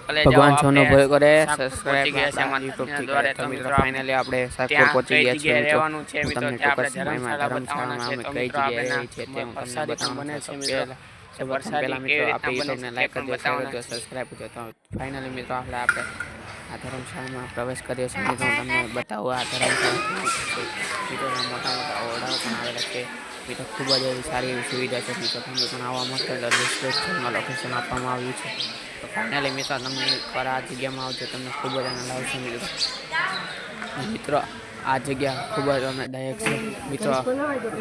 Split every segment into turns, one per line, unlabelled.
ભગવાન સૌનો ભય કરે
સબસ્ક્રાઇબથી
કરે તો
તો
મિત્રો ફાઇનલી આપણે પહોંચી ગયા છીએ મિત્રો.
રહેવાનું છે મિત્રો? આપણે ધર્મશાળા બતાવવાના છે તો મિત્રો આપણે
છે તે હું તમને બતાવવાનો
છે મિત્રો.
પહેલા પહેલા મિત્રો આપણે યુટ્યુબને લાઈક કરજો શેર કરજો સબસ્ક્રાઇબ કરજો. તો ફાઇનલી મિત્રો આપણે આપણે આ ધર્મશાળામાં પ્રવેશ કર્યો છે. મિત્રો તમને બતાવું આ ધર્મશાળા મોટા મોટા ઓરડાઓ પણ આવેલા છે. મિત્રો ખૂબ જ એવી સારી એવી સુવિધા છે. તમે પણ આવવા માટે ડિસ્ક્રિપ્શનમાં લોકેશન આપવામાં આવ્યું છે. તો ફાઇનલી મિત્રો તમને એકવાર આ જગ્યામાં આવજો. તમને ખૂબ જ આનંદ આવશે મિત્રો. મિત્રો આ જગ્યા ખૂબ જ આનંદદાયક છે. મિત્રો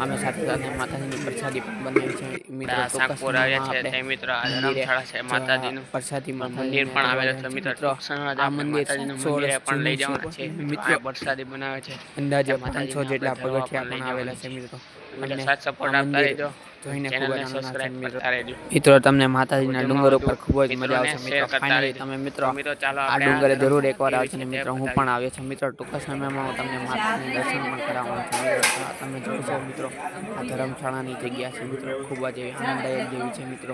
અમે સાથે સાથે માતાજીની પ્રસાદી બનાવી છે. મિત્રો
સાકપુર આવ્યા છે. તે મિત્રો આ ધર્મશાળા છે માતાજીનું.
પ્રસાદી
મંદિર પણ આવેલું છે મિત્રો
આ મંદિર
માતાજીનું પણ લઈ જવાના છે.
છે.
મિત્રો પ્રસાદી બનાવે છે.
અંદાજે પાંચસો જેટલા પગથિયા
પણ
આવેલા છે મિત્રો.
સાથ સપોર્ટ આપતા રહેજો.
જોઈને ખૂબ જ આનંદ આવશે મિત્રો. મિત્રો તમને માતાજીના ડુંગર ઉપર ખૂબ જ મજા આવશે. મિત્રો ફાઇનલી તમે મિત્રો
મિત્રો ચાલો
આ ડુંગરે જરૂર એકવાર
કેવી
આવશે ને
છે
મિત્રો હું પણ આવ્યો છું. મિત્રો ટૂંક સમયમાં હું તમને માતાજીના દર્શન પણ કરાવવાનો છું. તમે જોશો મિત્રો આ ધર્મશાળાની જગ્યા છે મિત્રો. ખૂબ જ એવી આનંદદાયક જેવી છે મિત્રો.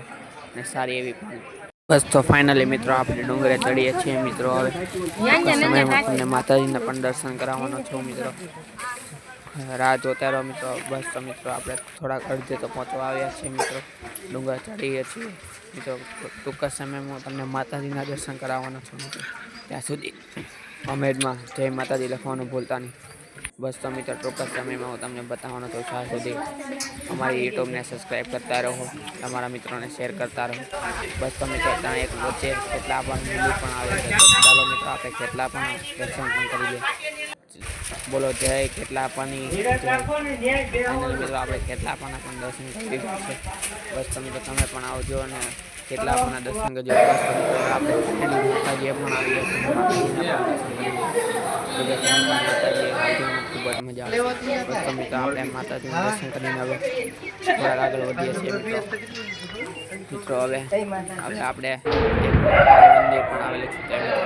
અને સારી એવી પણ. બસ તો ફાઇનલી મિત્રો આપણે ડુંગરે ચડીએ છીએ મિત્રો. હવે ટૂંક સમયમાં તમને માતાજીના પણ દર્શન કરાવવાનો છું મિત્રો. રાહ જોતા મિત્રો. બસ તો મિત્રો આપણે થોડાક અડધે તો પહોંચવા આવ્યા છીએ મિત્રો. ડુંગર ચડીએ છીએ. મિત્રો, ટૂંક જ સમયમાં હું તમને માતાજીના દર્શન કરાવવાનો છું મિત્રો. ત્યાં સુધી અમેડમાં જય માતાજી લખવાનું ભૂલતા નહીં. બસ તો મિત્રો ટૂંક જ સમયમાં હું તમને બતાવવાનો છું ત્યાં સુધી અમારી યુટ્યુબને સબસ્ક્રાઈબ કરતા રહો તમારા મિત્રોને શેર કરતા રહો બસ તો મિત્રો ત્યાં એક વચ્ચે કેટલા પણ મંદિર પણ આવે છે તો ચાલો મિત્રો આપણે કેટલા પણ દર્શન પણ કરી દઈએ બોલો જય કેટલા પણ ફાઇનલ મિત્રો આપણે કેટલા પણ પણ દર્શન કરી દીધા છે બસ તમે તો તમે પણ આવજો અને કેટલા પણ દર્શન કરજો બસ તો મિત્રો આપણે ફાઇનલી માતાજીએ પણ આવી મજા આવે મિત્રો આપણે માતાજી દર્શન કરીને હવે થોડાક આગળ વધીએ છીએ મિત્રો. મિત્રો હવે હવે આપણે મંદિર પણ આવેલું છે મિત્રો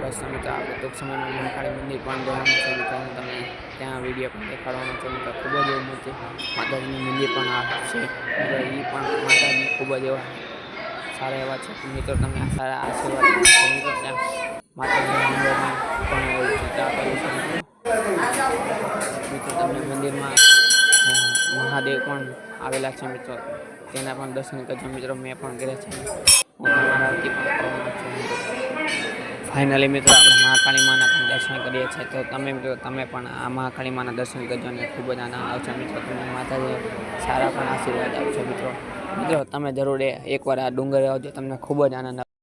બસ તો આપણે ટૂંક સમયમાં મહાકાળી મંદિર પણ જવાનું છે મિત્રો. હું તમને ત્યાં વીડિયો પણ દેખાડવાનો છે મિત્રો. ખૂબ જ એવું મૂર્તિ માતાજીનું મંદિર પણ આ છે. મિત્રો એ પણ માતાજી ખૂબ જ એવા સારા એવા છે. મિત્રો તમે આ સારા આશીર્વાદ તમને મંદિરમાં મહાદેવ પણ આવેલા છે મિત્રો. તેના પણ દર્શન કરજો મિત્રો, મેં પણ કર્યા છે. ફાઇનલી મિત્રો. આપણે મહાકાળી માના પણ દર્શન કરીએ છીએ. તો તમે મિત્રો, તમે પણ આ મહાકાળી માના દર્શન કરજો અને ખૂબ જ આનંદ આવશે મિત્રો. તમને માતાજી સારા પણ આશીર્વાદ આપશો મિત્રો. મિત્રો, તમે જરૂર એકવાર આ ડુંગરે આવજો, તમને ખૂબ જ આનંદ